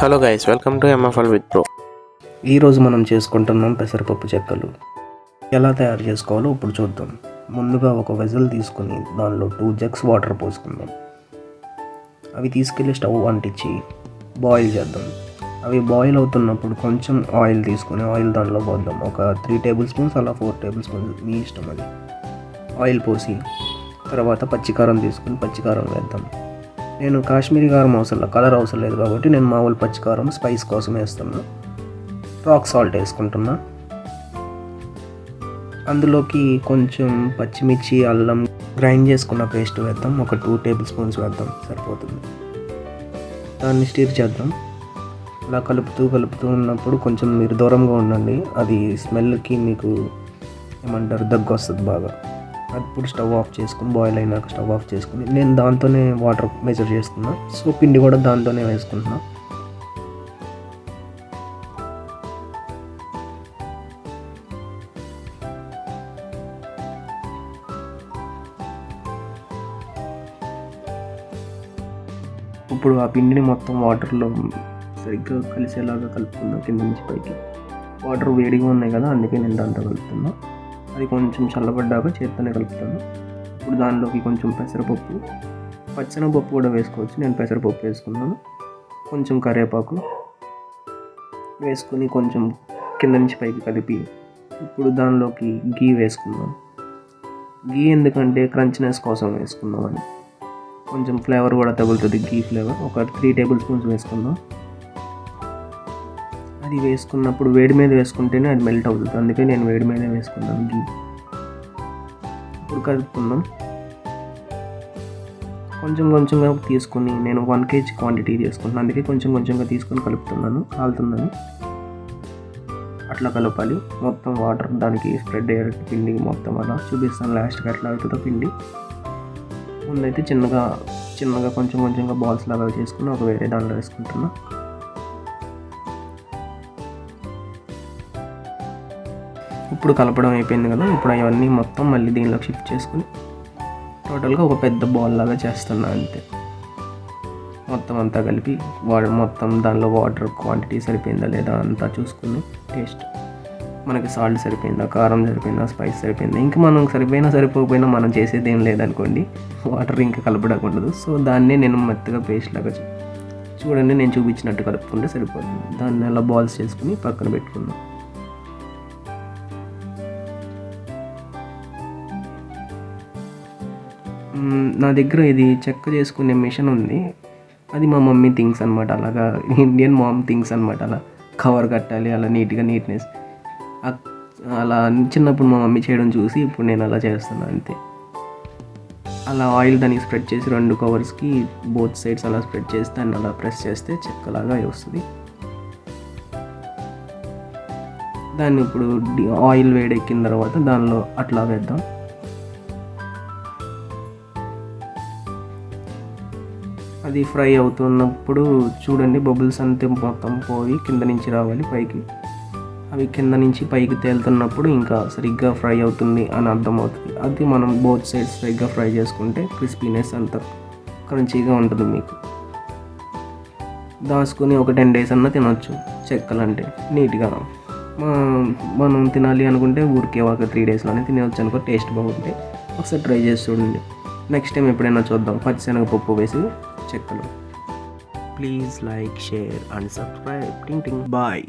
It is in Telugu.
Hello guys welcome to MFL with pro ఈరోజు మనం చేసుకుంటున్నాం పెసరపప్పు చెక్కలు. ఎలా తయారు చేసుకోవాలో ఇప్పుడు చూద్దాం. ముందుగా ఒక వెజల్ తీసుకుని దానిలో టూ జగ్స్ వాటర్ పోసుకుందాం. అవి తీసుకెళ్ళి స్టవ్ అంటించి బాయిల్ చేద్దాం. అవి బాయిల్ అవుతున్నప్పుడు కొంచెం ఆయిల్ తీసుకుని ఆయిల్ దానిలో పోద్దాం. ఒక త్రీ టేబుల్ స్పూన్స్ అలా ఫోర్ టేబుల్ స్పూన్స్ మీ ఇష్టం అది. ఆయిల్ పోసి తర్వాత పచ్చికారం తీసుకుని పచ్చికారం వేద్దాం. నేను కాశ్మీరీ కారం అవసరం లేదు కలర్ అవసరం లేదు కాబట్టి నేను మామూలు పచ్చికారం స్పైస్ కోసం వేస్తున్నా. రాక్ సాల్ట్ వేసుకుంటున్నా. అందులోకి కొంచెం పచ్చిమిర్చి అల్లం గ్రైండ్ చేసుకున్న పేస్ట్ వేద్దాం. ఒక టూ టేబుల్ స్పూన్స్ వేద్దాం సరిపోతుంది. దాన్ని స్టీర్ చేద్దాం. అలా కలుపుతూ కలుపుతూ ఉన్నప్పుడు కొంచెం మీరు దూరంగా ఉండండి. అది స్మెల్కి మీకు ఏమంటారు దగ్గు వస్తుంది బాగా. అప్పుడు స్టవ్ ఆఫ్ చేసుకుని బాయిల్ అయినాక స్టవ్ ఆఫ్ చేసుకుని నేను దాంతోనే వాటర్ మెజర్ చేస్తున్నా. సో పిండి కూడా దాంతోనే వేసుకుంటున్నా. ఇప్పుడు ఆ పిండిని మొత్తం వాటర్లో సరిగ్గా కలిసేలాగా కలుపుకుందాం కింద నుంచి పైకి. వాటర్ వేడిగా ఉన్నాయి కదా అందుకే నేను దాంతో కలుపుతున్నాను అది కొంచెం చల్లబడ్డాక చేత్తోనే కలుపుతాను. ఇప్పుడు దానిలోకి కొంచెం పెసరపప్పు పచ్చనపప్పు కూడా వేసుకోవచ్చు. నేను పెసరపప్పు వేసుకున్నాను. కొంచెం కరివేపాకు వేసుకొని కొంచెం కింద నుంచి పైకి కలిపి ఇప్పుడు దానిలోకి గీ వేసుకుందాం. గీ ఎందుకంటే క్రంచ్నెస్ కోసం వేసుకుందామని కొంచెం ఫ్లేవర్ కూడా తగులుతుంది. గీ ఫ్లేవర్. ఒక త్రీ టేబుల్ స్పూన్స్ వేసుకుందాం. అది వేసుకున్నప్పుడు వేడి మీద వేసుకుంటేనే అది మెల్ట్ అవుతుంది. అందుకే నేను వేడి మీద వేసుకున్నాను గీ ఇప్పుడు కలుపుకుందాం. కొంచెం కొంచెంగా తీసుకుని నేను వన్ కేజీ క్వాంటిటీ తీసుకుంటున్నాను. అందుకే కొంచెం కొంచెంగా తీసుకొని కలుపుతున్నాను. కాలుతున్నాను. అట్లా కలపాలి. మొత్తం వాటర్ దానికి స్ప్రెడ్ అయ్యేటట్టు పిండి మొత్తం అలా చూపిస్తాను. లాస్ట్కి ఎట్లా అవుతుందో పిండి. ముందైతే చిన్నగా చిన్నగా కొంచెం కొంచెంగా బాల్స్ లాగా చేసుకుని ఒక వేరే దాంట్లో వేసుకుంటున్నాను ఇప్పుడు కలపడం అయిపోయింది కదా ఇప్పుడు అవన్నీ మొత్తం మళ్ళీ దీనిలోకి షిఫ్ట్ చేసుకుని టోటల్గా ఒక పెద్ద బాల్ లాగా చేస్తున్నా అంతే. మొత్తం అంతా కలిపి వా- మొత్తం దానిలో వాటర్ క్వాంటిటీ సరిపోయిందా లేదా అంతా చూసుకుని టేస్ట్ మనకి సాల్ట్ సరిపోయిందా కారం సరిపోయిందా స్పైస్ సరిపోయిందా ఇంకా మనం సరిపోయినా సరిపోకపోయినా మనం చేసేది ఏం లేదనుకోండి వాటర్ ఇంకా కలపడకూడదు సో దాన్నే నేను మెత్తగా పేస్ట్ లాగా చూడండి నేను చూపించినట్టు కలుపుకుంటే సరిపోతుంది. దాన్ని అలా బాల్స్ చేసుకుని పక్కన పెట్టుకుందాం. నా దగ్గర ఇది చెక్క చేసుకునే మిషన్ ఉంది. అది మా మమ్మీ థింగ్స్ అనమాట అలాగా ఇండియన్ మామ్ థింగ్స్ అనమాట అలా కవర్ కట్టాలి అలా నీట్గా నీట్నెస్. అలా చిన్నప్పుడు మా మమ్మీ చేయడం చూసి ఇప్పుడు నేను అలా చేస్తున్నాను అంతే. అలా ఆయిల్ దానికి స్ప్రెడ్ చేసి రెండు కవర్స్కి బోత్ సైడ్స్ అలా స్ప్రెడ్ చేసి దాన్ని అలా ప్రెస్ చేస్తే చెక్కలాగా వస్తుంది. దాన్ని ఇప్పుడు ఆయిల్ వేడెక్కిన తర్వాత దానిలో అట్లా వేద్దాం. అది ఫ్రై అవుతున్నప్పుడు చూడండి బబుల్స్ అంతే మొత్తం పోయి కింద నుంచి రావాలి పైకి. అవి కింద నుంచి పైకి తేలుతున్నప్పుడు ఇంకా సరిగ్గా ఫ్రై అవుతుంది అని అర్థమవుతుంది. అది మనం బోత్ సైడ్స్ సరిగ్గా ఫ్రై చేసుకుంటే క్రిస్పీనెస్ అంత క్రంచీగా ఉంటుంది మీకు. దాచుకొని ఒక టెన్ డేస్ అన్నా తినొచ్చు చెక్కలంటే నీట్గా. మనం తినాలి అనుకుంటే ఊరికే ఒక త్రీ డేస్లోనే తినవచ్చు అనుకో టేస్ట్ బాగుంటే ఒకసారి ట్రై చేసి చూడండి. నెక్స్ట్ టైం ఎప్పుడైనా చూద్దాం. పచ్చిశనగపప్పు వేసి చెక్కలు. Please like share and subscribe టింగ్ టింగ్ బాయ్